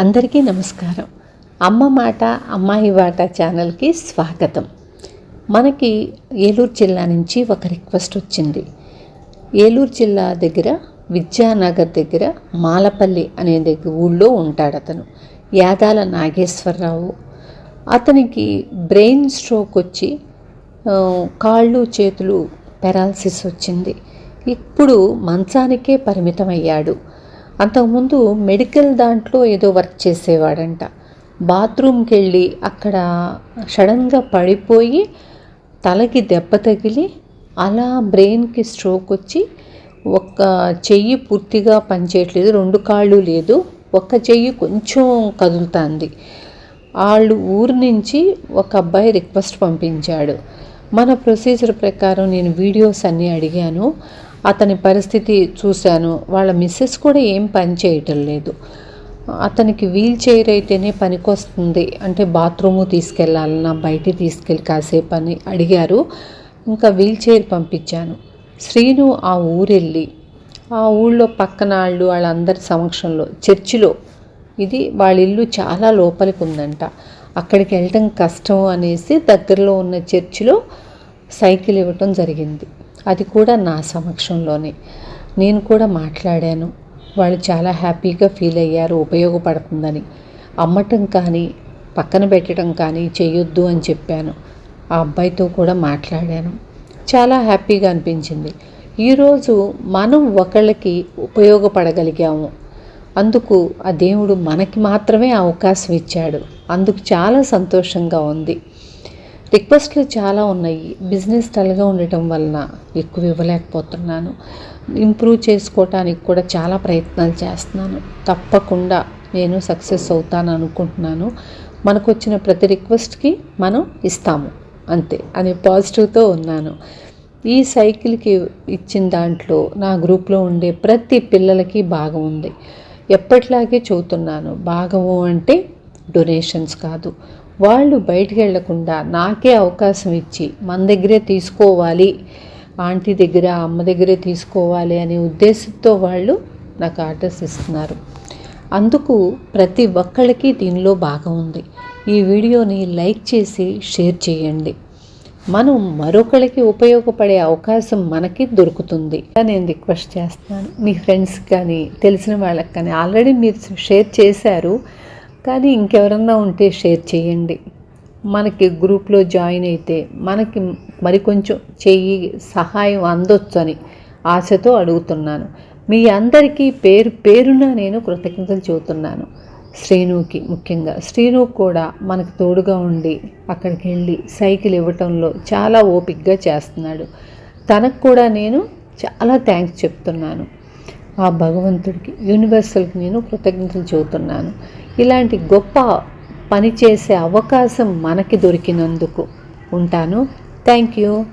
అందరికీ నమస్కారం. అమ్మ మాట అమ్మాయి వాట ఛానల్కి స్వాగతం. మనకి ఏలూరు జిల్లా నుంచి ఒక రిక్వెస్ట్ వచ్చింది. ఏలూరు జిల్లా దగ్గర విద్యానగర్ దగ్గర మాలపల్లి అనే దగ్గర ఊళ్ళో ఉంటాడు అతను. యాదాల నాగేశ్వరరావు. అతనికి బ్రెయిన్ స్ట్రోక్ వచ్చి కాళ్ళు చేతులు పెరాలసిస్ వచ్చింది. ఇప్పుడు మంచానికే పరిమితం అయ్యాడు అంతకుముందు మెడికల్ దాంట్లో ఏదో వర్క్ చేసేవాడంట. బాత్రూమ్కి వెళ్ళి అక్కడ సడన్గా పడిపోయి తలకి దెబ్బ తగిలి అలా బ్రెయిన్కి స్ట్రోక్ వచ్చి ఒక చెయ్యి పూర్తిగా పనిచేయట్లేదు రెండు కాళ్ళు లేదు ఒక్క చెయ్యి కొంచెం కదులుతుంది. వాళ్ళు ఊరు నుంచి ఒక అబ్బాయి రిక్వెస్ట్ పంపించాడు. మన ప్రొసీజర్ ప్రకారం నేను వీడియోస్ అన్నీ అడిగాను. అతని పరిస్థితి చూశాను. వాళ్ళ మిస్సెస్ కూడా ఏం పని చేయటం లేదు. అతనికి వీల్ చైర్ అయితేనే పనికొస్తుంది. అంటే బాత్రూము తీసుకెళ్ళాలన్నా బయటికి తీసుకెళ్ళి కాసేపు అని అడిగారు. ఇంకా వీల్ చైర్ పంపించాను. శ్రీను ఆ ఊరెళ్ళి ఆ ఊళ్ళో పక్కన వాళ్ళు వాళ్ళందరి సమక్షంలో చర్చిలో ఇది వాళ్ళ ఇల్లు చాలా లోపలికి ఉందంట. అక్కడికి వెళ్ళటం కష్టం అనేసి దగ్గరలో ఉన్న చర్చిలో సైకిల్ ఇవ్వటం జరిగింది. అది కూడా నా సమక్షంలోనే. నేను కూడా మాట్లాడాను. వాళ్ళు చాలా హ్యాపీగా ఫీల్ అయ్యారు ఉపయోగపడుతుందని. అమ్మటం కానీ పక్కన పెట్టడం కానీ చేయొద్దు అని చెప్పాను. ఆ అబ్బాయితో కూడా మాట్లాడాను. చాలా హ్యాపీగా అనిపించింది. ఈరోజు మనం ఒకళ్ళకి ఉపయోగపడగలిగాము. అందుకు ఆ దేవుడు మనకి మాత్రమే అవకాశం ఇచ్చాడు. అందుకు చాలా సంతోషంగా ఉంది. రిక్వెస్ట్లు చాలా ఉన్నాయి. బిజినెస్ డల్గా ఉండటం వలన ఎక్కువ ఇవ్వలేకపోతున్నాను. ఇంప్రూవ్ చేసుకోవటానికి కూడా చాలా ప్రయత్నాలు చేస్తున్నాను. తప్పకుండా నేను సక్సెస్ అవుతాను అనుకుంటున్నాను. మనకు వచ్చిన ప్రతి రిక్వెస్ట్కి మనం ఇస్తాము. అంతే. అనే పాజిటివ్తో ఉన్నాను. ఈ సైకిల్కి ఇచ్చిన దాంట్లో నా గ్రూప్లో ఉండే ప్రతి పిల్లలకి భాగం ఉంది. ఎప్పటిలాగే చదువుతున్నాను. భాగము అంటే డొనేషన్స్ కాదు. వాళ్ళు బయటికి వెళ్ళకుండా నాకే అవకాశం ఇచ్చి మన దగ్గరే తీసుకోవాలి ఆంటీ దగ్గర అమ్మ దగ్గరే తీసుకోవాలి అనే ఉద్దేశంతో వాళ్ళు నాకు ఆర్డర్స్ ఇస్తున్నారు. అందుకు ప్రతి ఒక్కళ్ళకి దీనిలో భాగం ఉంది. ఈ వీడియోని లైక్ చేసి షేర్ చేయండి. మనం మరొకరికి ఉపయోగపడే అవకాశం మనకి దొరుకుతుంది. నేను రిక్వెస్ట్ చేస్తున్నాను. మీ ఫ్రెండ్స్ కానీ తెలిసిన వాళ్ళకి కానీ ఆల్రెడీ మీరు షేర్ చేశారు. కానీ ఇంకెవరన్నా ఉంటే షేర్ చేయండి. మనకి గ్రూప్లో జాయిన్ అయితే మనకి మరి కొంచెం చెయ్యి సహాయం అందొచ్చు అని ఆశతో అడుగుతున్నాను. మీ అందరికీ పేరు పేరున నేను కృతజ్ఞతలు చెబుతున్నాను. శ్రీనుకి ముఖ్యంగా. శ్రీను కూడా మనకు తోడుగా ఉండి అక్కడికి వెళ్ళి సైకిల్ ఇవ్వటంలో చాలా ఓపిక్గా చేస్తున్నాడు. తనకు కూడా నేను చాలా థ్యాంక్స్ చెప్తున్నాను. ఆ భగవంతుడికి యూనివర్సల్కి నేను కృతజ్ఞతలు చెబుతున్నాను. ఇలాంటి గొప్ప పని చేసే అవకాశం మనకి దొరికినందుకు ఉంటాను. Thank you